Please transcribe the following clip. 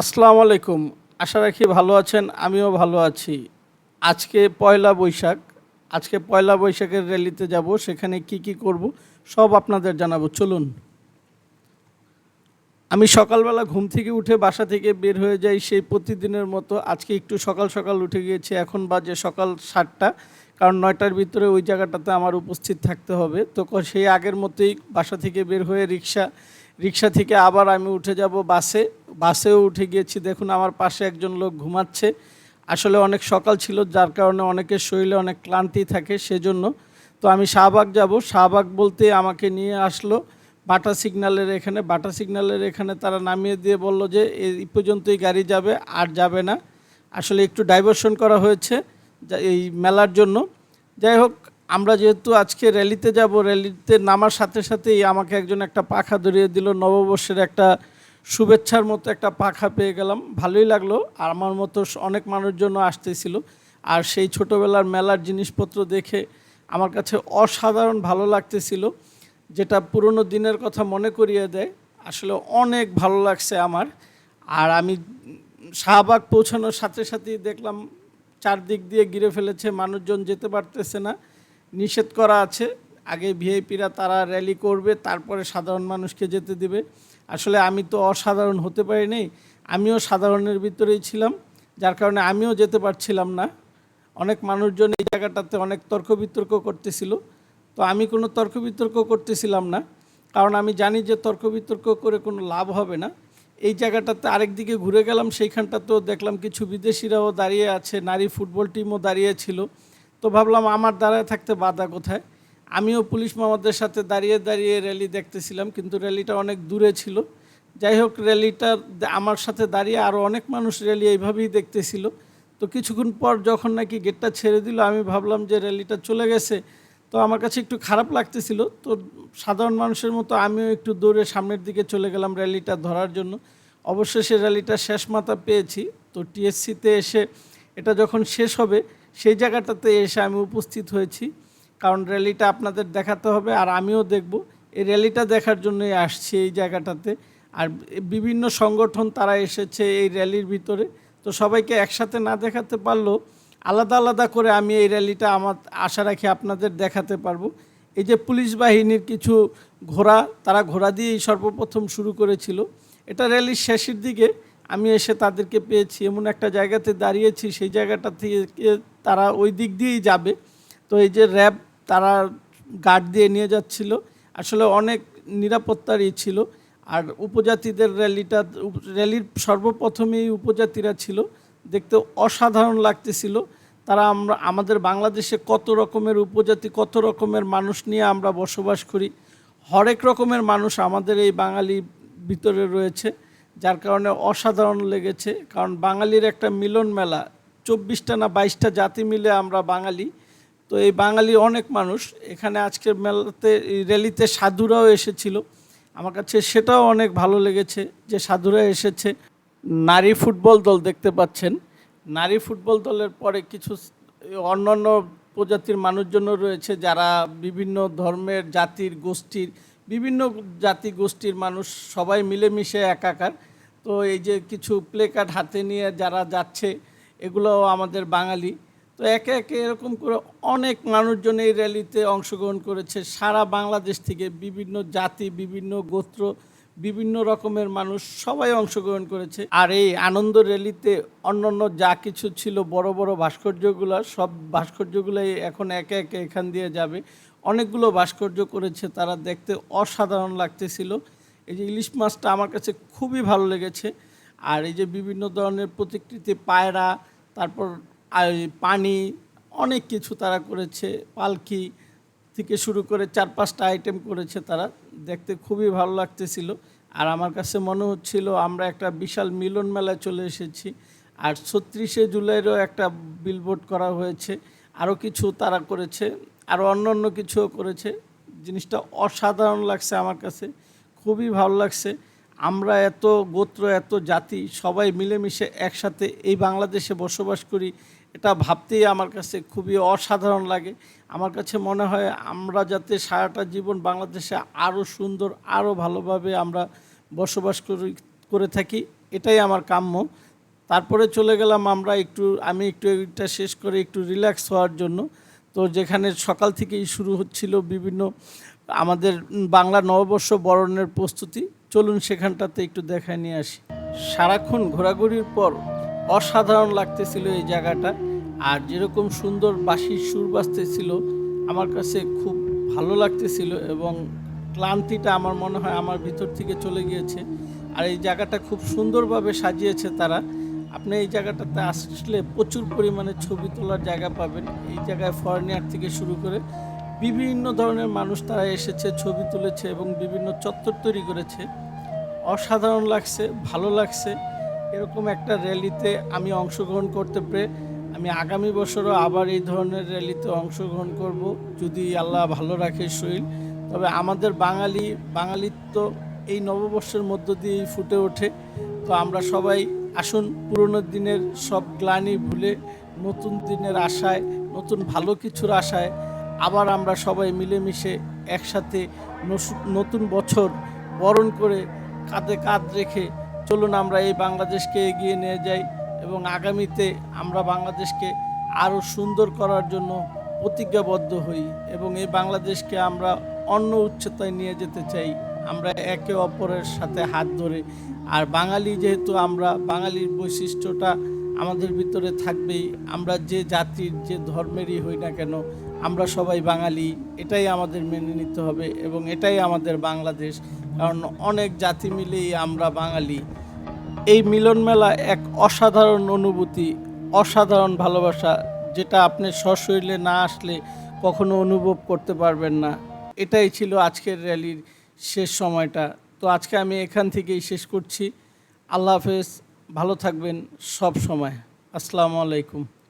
আসসালামু আলাইকুম। আশা রাখি ভালো আছেন, আমিও ভালো আছি। আজকে পয়লা বৈশাখ। আজকে পয়লা বৈশাখের র্যালিতে যাব, সেখানে কি কি করব সব আপনাদের জানাব। চলুন। আমি সকালবেলা ঘুম থেকে উঠে বাসা থেকে বের হয়ে যাই সেই প্রতিদিনের মতো। আজকে একটু সকাল সকাল উঠে গিয়েছি, এখন বাজে সকাল সাতটা। কারণ নয়টার ভিতরে ওই জায়গাটাতে আমার উপস্থিত থাকতে হবে। তো সেই আগের মতোই বাসা থেকে বের হয়ে রিক্সা রিক্সা থেকে আবার আমি উঠে যাব বাসে। বাসেও উঠে গিয়েছি, দেখুন আমার পাশে একজন লোক ঘুমাচ্ছে। আসলে অনেক সকাল ছিল, যার কারণে অনেকের শরীরে অনেক ক্লান্তি থাকে সেজন্য। তো আমি শাহবাগ যাব। শাহবাগ বলতে আমাকে নিয়ে আসলো বাটা সিগন্যালের এখানে। বাটা সিগন্যালের এখানে তারা নামিয়ে দিয়ে বলল যে এই পর্যন্তই গাড়ি যাবে, আর যাবে না। আসলে একটু ডাইভারশন করা হয়েছে। এই মেলার জন্য। যাই হোক, আমরা যেহেতু আজকে র্যালিতে যাব, র্যালিতে নামার সাথে সাথেই আমাকে একজন একটা পাখা ধরিয়ে দিল। নববর্ষের একটা শুভেচ্ছার মতো একটা পাখা পেয়ে গেলাম। ভালোই লাগল। আর আমার মতো অনেক মানুষজন আসতেছিল। আর সেই ছোটোবেলার মেলার জিনিসপত্র দেখে আমার কাছে অসাধারণ ভালো লাগতেছিল, যেটা পুরনো দিনের কথা মনে করিয়ে দেয়। আসলে অনেক ভালো লাগছে আমার। আর আমি শাহবাগ পৌঁছানোর সাথে সাথেই দেখলাম চারদিক দিয়ে ঘিরে ফেলেছে, মানুষজন যেতে পারতেছে না। নিষেধ করা আছে। আগে ভিআইপিরা তারা র্যালি করবে, তারপরে সাধারণ মানুষকে যেতে দিবে। আসলে আমি তো অসাধারণ হতে পারিনি আমিও সাধারণের ভিতরেই ছিলাম, যার কারণে আমিও যেতে পারছিলাম না। অনেক মানুষজন এই জায়গাটাতে অনেক তর্ক বিতর্ক করতেছিল। তো আমি কোনো তর্ক বিতর্ক করতেছিলাম না, কারণ আমি জানি যে তর্ক বিতর্ক করে কোনো লাভ হবে না। এই জায়গাটাতে আরেক দিকে ঘুরে গেলাম সেইখানটাতেও দেখলাম কিছু বিদেশিরাও দাঁড়িয়ে আছে, নারী ফুটবল টিমও দাঁড়িয়ে ছিল। তো ভাবলাম আমার দাঁড়ায় থাকতে বাধা কোথায়? আমিও পুলিশ মামাদের সাথে দাঁড়িয়ে দাঁড়িয়ে র্যালি দেখতেছিলাম, কিন্তু র্যালিটা অনেক দূরে ছিল। যাই হোক র্যালিটা আমার সাথে দাঁড়িয়ে আরও অনেক মানুষ র্যালি এইভাবেই দেখতেছিল। তো কিছুক্ষণ পর যখন নাকি গেটটা ছেড়ে দিল, আমি ভাবলাম যে র্যালিটা চলে গেছে। তো আমার কাছে একটু খারাপ লাগতেছিল। তো সাধারণ মানুষের মতো আমিও একটু দৌড়ে সামনের দিকে চলে গেলাম র্যালিটা ধরার জন্য। অবশ্যই সে র্যালিটা শেষ মাথা পেয়েছি। তো টিএসসিতে এসে এটা যখন শেষ হবে, সেই জায়গাটাতে এসে আমি উপস্থিত হয়েছি। কারণ র্যালিটা আপনাদের দেখাতে হবে আর আমিও দেখব। এই র্যালিটা দেখার জন্যই আসছি এই জায়গাটাতে। আর বিভিন্ন সংগঠন তারা এসেছে এই র্যালির ভিতরে। তো সবাইকে একসাথে না দেখাতে পারলেও আলাদা আলাদা করে আমি এই র্যালিটা আমার আশা রাখি আপনাদের দেখাতে পারব। এই যে পুলিশ বাহিনীর কিছু ঘোড়া, তারা ঘোড়া দিয়েই সর্বপ্রথম শুরু করেছিল। এটা র্যালির শেষের দিকে আমি এসে তাদেরকে পেয়েছি। এমন একটা জায়গাতে দাঁড়িয়েছি, সেই জায়গাটা থেকে তারা ওই দিক দিয়েই যাবে। তো এই যে র্যাব, তারা গার্ড দিয়ে নিয়ে যাচ্ছিল। আসলে অনেক নিরাপত্তারই ছিল। আর উপজাতিদের র্যালিটা, র্যালির সর্বপ্রথমেই উপজাতিরা ছিল। দেখতে অসাধারণ লাগতেছিল। তারা আমরা, আমাদের বাংলাদেশে কত রকমের উপজাতি, কত রকমের মানুষ নিয়ে আমরা বসবাস করি। হরেক রকমের মানুষ আমাদের এই বাঙালি ভিতরে রয়েছে, যার কারণে অসাধারণ লেগেছে। কারণ বাঙালির একটা মিলন মেলা, চব্বিশটা না বাইশটা জাতি মিলে আমরা বাঙালি। তো এই বাঙালি অনেক মানুষ। এখানে আজকের মেলাতে র্যালিতে সাধুরাও এসেছিল। আমার কাছে সেটাও অনেক ভালো লেগেছে যে সাধুরা এসেছে। নারী ফুটবল দল দেখতে পাচ্ছেন। নারী ফুটবল দলের পরে কিছু অন্যান্য প্রজাতির মানুষজনও রয়েছে যারা বিভিন্ন ধর্মের, জাতির, গোষ্ঠীর, বিভিন্ন জাতি গোষ্ঠীর মানুষ সবাই মিলেমিশে একাকার। তো এই যে কিছু প্লে কার্ড হাতে নিয়ে যারা যাচ্ছে, এগুলোও আমাদের বাঙালি। তো একে একে এরকম করে অনেক মানুষজন এই র্যালিতে অংশগ্রহণ করেছে। সারা বাংলাদেশ থেকে বিভিন্ন জাতি, বিভিন্ন গোত্র বিভিন্ন রকমের মানুষ সবাই অংশগ্রহণ করেছে। আর এই আনন্দ র্যালিতে অন্যান্য যা কিছু ছিল বড় বড় ভাস্কর্যগুলো, সব ভাস্কর্যগুলোই এখন একে একে এখান দিয়ে যাবে। অনেকগুলো ভাস্কর্য করেছে, তারা দেখতে অসাধারণ লাগতেছিল। এই যে ইলিশ মাছটা আমার কাছে খুবই ভালো লেগেছে। আর এই যে বিভিন্ন ধরনের প্রতিকৃতি, পায়রা, তারপর পানি, অনেক কিছু তারা করেছে, পালকি থেকে শুরু করে চার পাঁচটা আইটেম করেছে তারা। দেখতে খুবই ভালো লাগতেছিল। আর আমার কাছে মনে হচ্ছিল, আমরা একটা বিশাল মিলন মেলায় চলে এসেছি। আর ছত্রিশে জুলাইয়েরও একটা বিলবোর্ড করা হয়েছে। আরও কিছু তারা করেছে, আরও অন্য অন্য কিছুও করেছে। জিনিসটা অসাধারণ লাগছে আমার কাছে, খুবই ভালো লাগছে। আমরা এত গোত্র, এত জাতি, সবাই মিলেমিশে একসাথে এই বাংলাদেশে বসবাস করি। এটা ভাবতেই আমার কাছে খুবই অসাধারণ লাগে। আমার কাছে মনে হয় আমরা যাতে সারাটা জীবন বাংলাদেশে আরও সুন্দর আরও ভালোভাবে আমরা বসবাস করি, করে থাকি, এটাই আমার কাম্য। তারপরে চলে গেলাম আমরা একটু, আমি একটু এটা শেষ করে একটু রিল্যাক্স হওয়ার জন্য। তো যেখানে সকাল থেকেই শুরু হচ্ছিল বিভিন্ন, আমাদের বাংলা নববর্ষ বরণের প্রস্তুতি। চলুন সেখানটাতে একটু দেখায় নিয়ে আসি। সারাক্ষণ ঘোরাঘুরির পর অসাধারণ লাগতেছিল এই জায়গাটা। আর যেরকম সুন্দর বাঁশির সুর বাজতেছিল, আমার কাছে খুব ভালো লাগতেছিল এবং ক্লান্তিটা আমার মনে হয় আমার ভিতর থেকে চলে গিয়েছে। আর এই জায়গাটা খুব সুন্দরভাবে সাজিয়েছে তারা। আপনি এই জায়গাটাতে আসলে প্রচুর পরিমাণে ছবি তোলার জায়গা পাবেন। এই জায়গায় ফরেনিয়ার থেকে শুরু করে বিভিন্ন ধরনের মানুষ তারা এসেছে, ছবি তুলেছে এবং বিভিন্ন চত্বর তৈরি করেছে। অসাধারণ লাগছে, ভালো লাগছে। এরকম একটা র্যালিতে আমি অংশগ্রহণ করতে পেরে আমি আগামী বছরও আবার এই ধরনের র্যালিতে অংশগ্রহণ করব। যদি আল্লাহ ভালো রাখে শরীর। তবে আমাদের বাঙালি বাঙালিত্ব এই নববর্ষের মধ্য দিয়েই ফুটে ওঠে। তো আমরা সবাই আসুন পুরনো দিনের সব গ্লানি ভুলে, নতুন দিনের আশায়, নতুন ভালো কিছুর আশায় আবার আমরা সবাই মিলেমিশে একসাথে নতুন বছর বরণ করে কাঁধে কাঁধ রেখে চলুন আমরা এই বাংলাদেশকে এগিয়ে নিয়ে যাই এবং আগামীতে আমরা বাংলাদেশকে আরও সুন্দর করার জন্য প্রতিজ্ঞাবদ্ধ হই এবং এই বাংলাদেশকে আমরা অন্য উচ্চতায় নিয়ে যেতে চাই। আমরা একে অপরের সাথে হাত ধরে। আর বাঙালি যেহেতু আমরা, বাঙালির বৈশিষ্ট্যটা আমাদের ভিতরে থাকবেই। আমরা যে জাতির, যে ধর্মেরই হই না কেন, আমরা সবাই বাঙালি। এটাই আমাদের মেনে নিতে হবে এবং এটাই আমাদের বাংলাদেশ। কারণ অনেক জাতি মিলেই আমরা বাঙালি। এই মিলন মেলা এক অসাধারণ অনুভূতি, অসাধারণ ভালোবাসা, যেটা আপনি সশরীরে না আসলে কখনো অনুভব করতে পারবেন না। এটাই ছিল আজকের র্যালির শেষ সময়টা। তো আজকে আমি এখান থেকেই শেষ করছি। আল্লাহ হাফেজ, ভালো থাকবেন সব সময়। আসসালামু আলাইকুম।